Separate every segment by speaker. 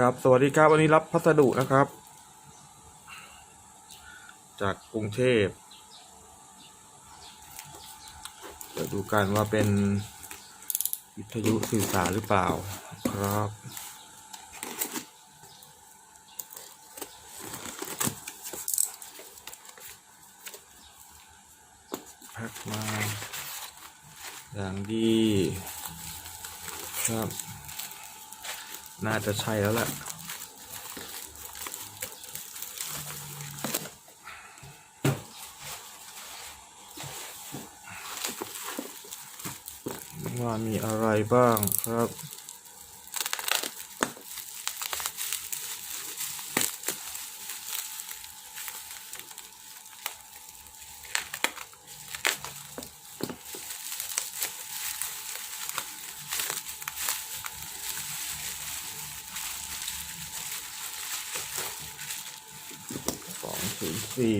Speaker 1: ครับสวัสดีครับวันนี้รับพัสดุนะครับ จากกรุงเทพเดี๋ยวดูกันว่าเป็นวิทยุสื่อสารหรือเปล่าครับแพ็กมาอย่างดีครับ น่าจะใช่แล้วแหละว่ามีอะไรบ้างครับ สอง ศูนย์สี่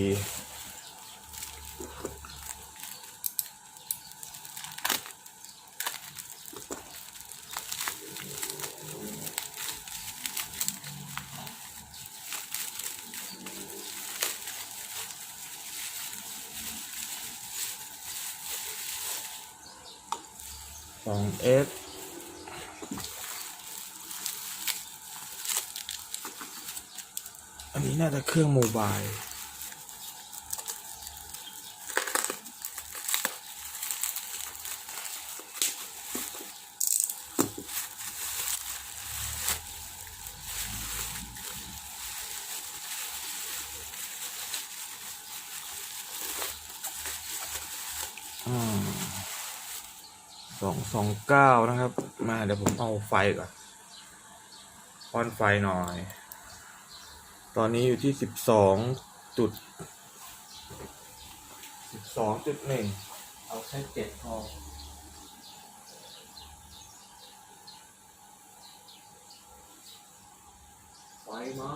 Speaker 1: สองเอสอันนี้น่าจะเครื่องโมบาย องสองเก้านะครับ มาเดี๋ยวผมเอาไฟก่อนป้อนไฟหน่อย ตอนนี้อยู่ที่สิบสองจุดสิบสองจุดหนึ่งเอาแค่เจ็ดพอไฟมา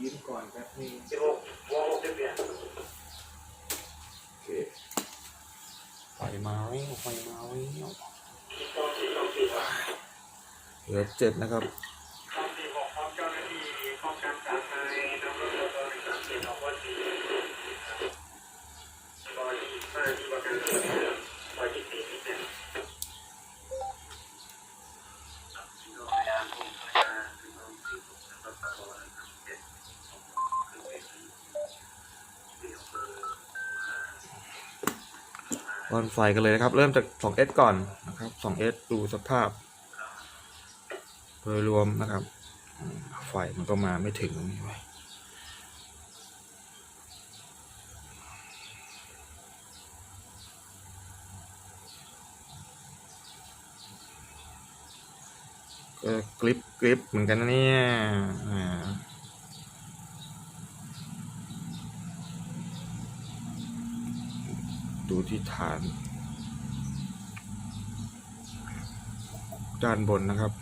Speaker 1: ยืมก่อนแป๊บนึง
Speaker 2: สิบหกวงหกสิบเอ็ด
Speaker 1: โอเค ไฟมาแล้ไฟมาแล้ว
Speaker 2: สองสี่งสี่ครับ
Speaker 1: เหลือเจ็ดนะครับ
Speaker 2: สองสี่หกพร้อมเจ้าหน้าที่ป้องกันการในนำรถยนต์โดยสารสี่สองวันสี่บอยห้าที่ประกันบอยที่สี่ที่เจ็ด
Speaker 1: วอนไฟกันเลยนะครับ เริ่มจาก 2S ก่อนนะครับ 2S ดูสภาพ โดยรวมนะครับ ไฟมันก็มาไม่ถึงตรงนี้ไว้ยก็กริปกริปเหมือนกันนะเนี่ยอ่า ดูที่ฐาน ด้านบนนะครับ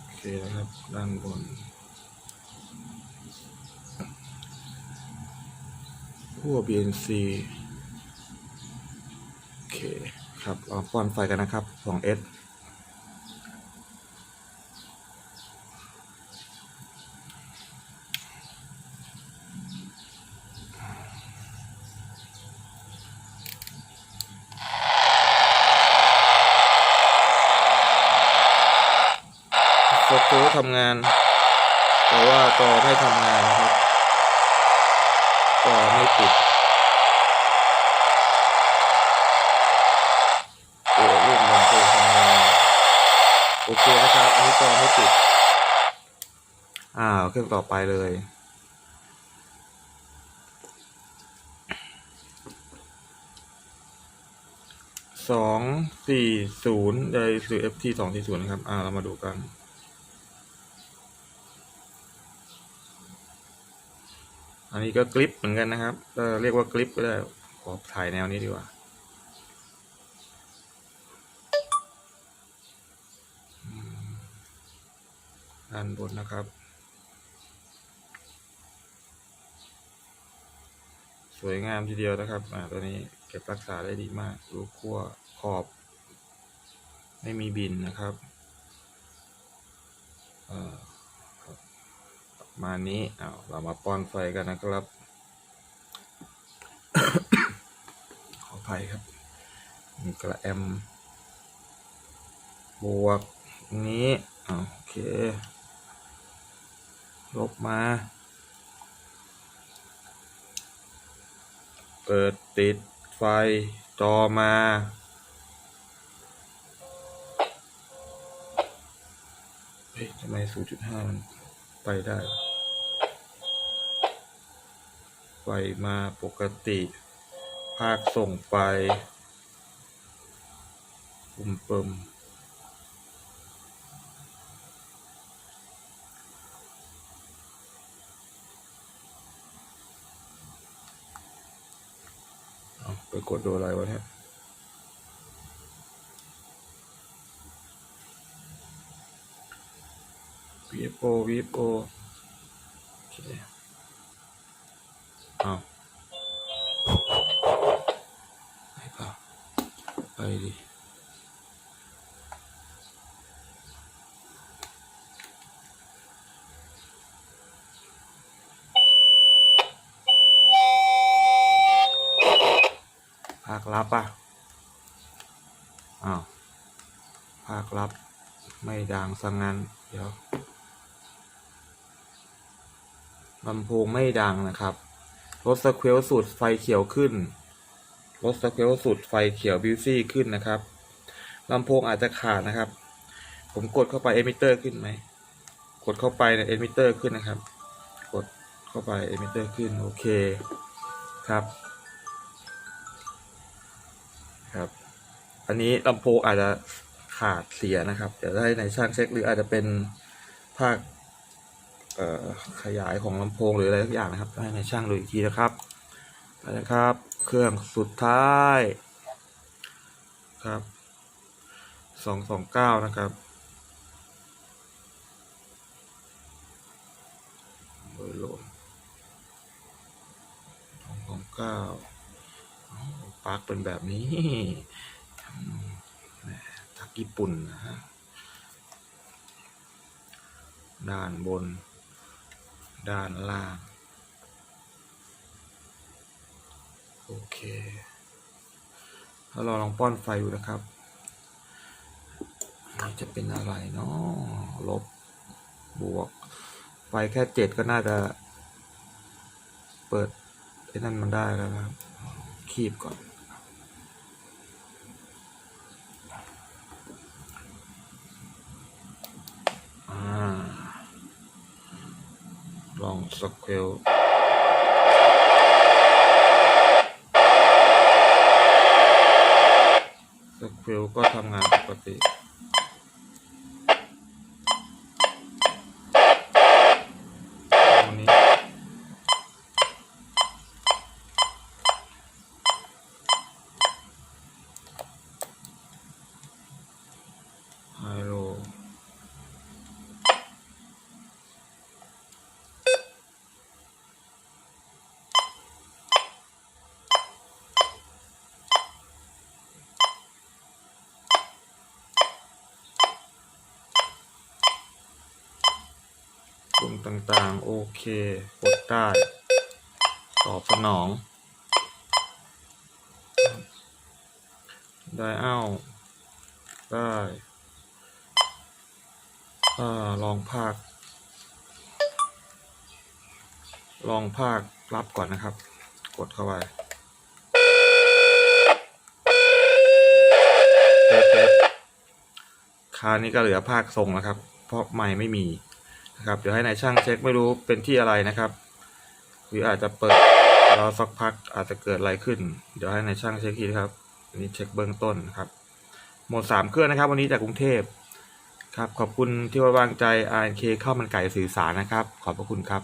Speaker 1: โอเคนะครับ ด้านบน ขั้ว BNC โอเคครับเอาป้อนไฟกันนะครับ 2S โฟโต้ทำงาน แต่ว่าจอไม่ทำงานนะครับจอไม่ติดเออรุ่นมันโตทำงาน โอเคนะครับอันนี้จอไม่ติดอ่าเครื่องต่อไปเลยสองสี่ศูนย์เลยคือ FT สองสี่ศูนย์นะครับ อ่า เรามาดูกัน อันนี้ก็กลิปเหมือนกันนะครับเออเรียกว่ากลิปก็ได้ ขอถ่ายแนวนี้ดีกว่า ด้านบนนะครับ สวยงามทีเดียวนะครับ อ่า ตัวนี้เก็บรักษาได้ดีมาก รูขั้วขอบ ไม่มีบินนะครับ อ่อครับประ มาณนี้เอาเรามาป้อนไฟกันนะครับ ขออภัยครับมีกระแอม บวกนี้อ่าโอเค ลบมา เปิดติดไฟจอมาเฮ้ยทำไม 0.5 มันไปได้ ไฟมาปกติ ภาคส่งไปปุ่มเปิมเอาไปกดดูอะไรวะเนี่ย VFO VFO โอเคเอ ดิภาครับอะอ้าวภาครับ ไม่ดังสังงั้น เดี๋ยวลำโพงไม่ดังนะครับลดสเควลสูตรไฟเขียวขึ้น ลดสเควลสูตรไฟเขียวบิวซี่ขึ้นนะครับลำโพงอาจจะขาดนะครับ ผมกดเข้าไปเอมิเตอร์ขึ้นไหม กดเข้าไปในเอมิเตอร์ขึ้นนะครับ กดเข้าไปเอมิเตอร์ขึ้น โอเคครับ ครับ อันนี้ลำโพงอาจจะขาดเสียนะครับ เดี๋ยวให้ในช่างเช็คหรืออาจจะเป็นภาคขยายของลำโพงหรืออะไรทุกอย่างนะครับ ให้ในช่างดูอีกทีนะครับไปนะครับ เครื่องสุดท้ายครับสองสองเก้านะครับเบอร์โดสองสองเก้าปลั๊กเป็นแบบนี้ทักญี่ปุ่นนะฮะด้านบน ด้านล่าง โอเคแล้วเราลองป้อนไฟดูนะครับจะเป็นอะไรเนาะลบบวก ไฟแค่เจ็ดก็น่าจะ เปิดไอ้นั่นมันได้แล้วนะครับ คีบก่อน อ่า ลองสเคล ลก็ทำงานปกติรงนี้ ไฮโล ปุ่มต่างๆ โอเค กดได้ ตอบสนอง ได้เอ้าได้อ่าลองภาค ลองภาครับก่อนนะครับ กดเข้าไปเป๊ะๆคราวนี้ก็เหลือภาคทรงนะครับ เพราะไม่ไม่มี นะครับ เดี๋ยวให้นายช่างเช็คไม่รู้เป็นที่อะไรนะครับ หรืออาจจะเปิดรอสักพักอาจจะเกิดอะไรขึ้น เดี๋ยวให้นายช่างเช็คทีครับอันนี้เช็คเบื้องต้นครับหมดสามเครื่องนะครับ วันนี้จากกรุงเทพครับขอบคุณที่ไว้วางใจ RNK ข้าวมันไก่สื่อสารนะครับ ขอบพระคุณครับ